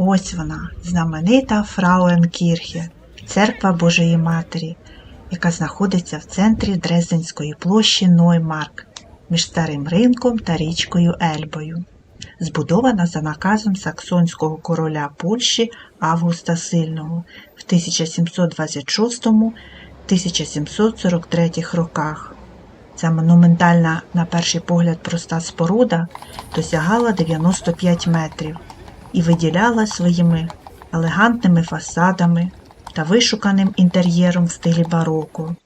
Ось вона, знаменита Фрауенкірхе, церква Божої Матері, яка знаходиться в центрі Дрезденської площі Ноймарк між старим ринком та річкою Ельбою. Збудована за наказом саксонського короля Польщі Августа Сильного в 1726-1743 роках. Ця монументальна, на перший погляд, проста споруда досягала 95 метрів і виділяла своїми елегантними фасадами та вишуканим інтер'єром в стилі бароко.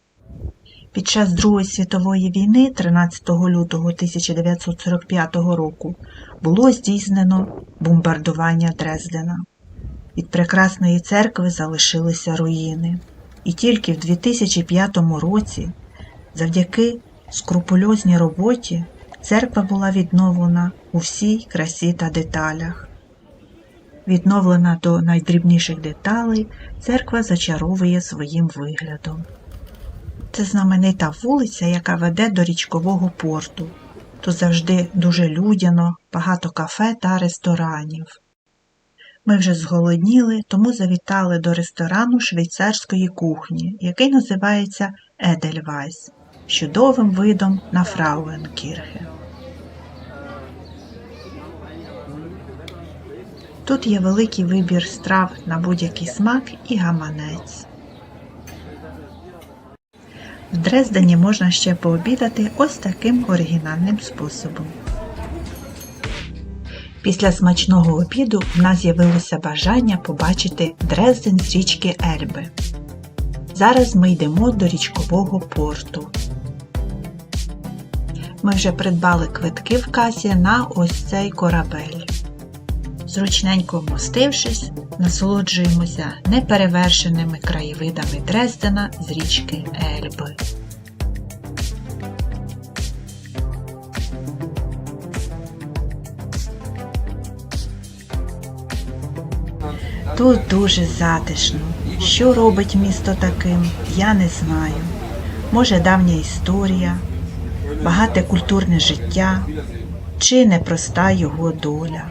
Під час Другої світової війни 13 лютого 1945 року було здійснено бомбардування Дрездена. Від прекрасної церкви залишилися руїни. І тільки в 2005 році, завдяки скрупульозній роботі, церква була відновлена у всій красі та деталях. Відновлена до найдрібніших деталей, церква зачаровує своїм виглядом. Це знаменита вулиця, яка веде до річкового порту. Тут завжди дуже людяно, багато кафе та ресторанів. Ми вже зголодніли, тому завітали до ресторану швейцарської кухні, який називається Едельвайс, з чудовим видом на Фрауенкірхе. Тут є великий вибір страв на будь-який смак і гаманець. В Дрездені можна ще пообідати ось таким оригінальним способом. Після смачного обіду в нас з'явилося бажання побачити Дрезден з річки Ельби. Зараз ми йдемо до річкового порту. Ми вже придбали квитки в касі на ось цей корабель. Зручненько вмостившись, насолоджуємося неперевершеними краєвидами Дрездена з річки Ельби. Тут дуже затишно. Що робить місто таким, я не знаю. Може, давня історія, багате культурне життя чи непроста його доля.